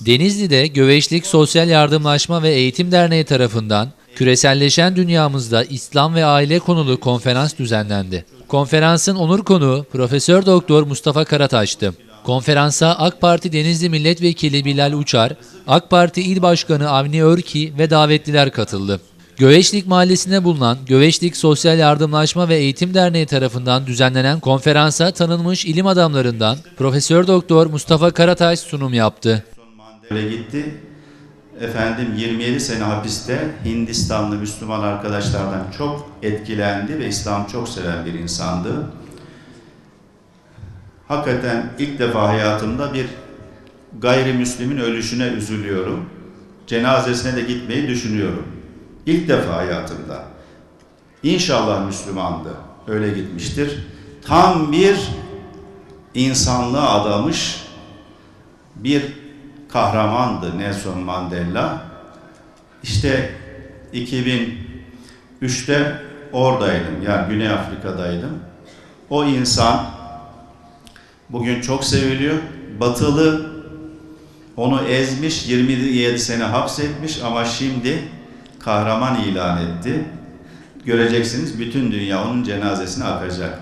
Denizli'de Göveçlik Sosyal Yardımlaşma ve Eğitim Derneği tarafından küreselleşen dünyamızda İslam ve aile konulu konferans düzenlendi. Konferansın onur konuğu Profesör Doktor Mustafa Karataş'tı. Konferansa AK Parti Denizli Milletvekili Bilal Uçar, AK Parti İl Başkanı Avni Örki ve davetliler katıldı. Göveçlik Mahallesi'nde bulunan Göveçlik Sosyal Yardımlaşma ve Eğitim Derneği tarafından düzenlenen konferansa tanınmış ilim adamlarından Profesör Doktor Mustafa Karataş sunum yaptı. Mandela gitti. Efendim 27 sene hapiste Hindistanlı Müslüman arkadaşlardan çok etkilendi ve İslam çok seven bir insandı. Hakikaten ilk defa hayatımda bir gayrimüslimin ölüşüne üzülüyorum. Cenazesine de gitmeyi düşünüyorum. İlk defa hayatımda. İnşallah Müslümandı. Öyle gitmiştir. Tam bir insanlığa adamış bir kahramandı Nelson Mandela. İşte 2003'te oradaydım. Yani Güney Afrika'daydım. O insan bugün çok seviliyor. Batılı onu ezmiş, 27 sene hapsetmiş ama şimdi kahraman ilan etti. Göreceksiniz bütün dünya onun cenazesine akacak.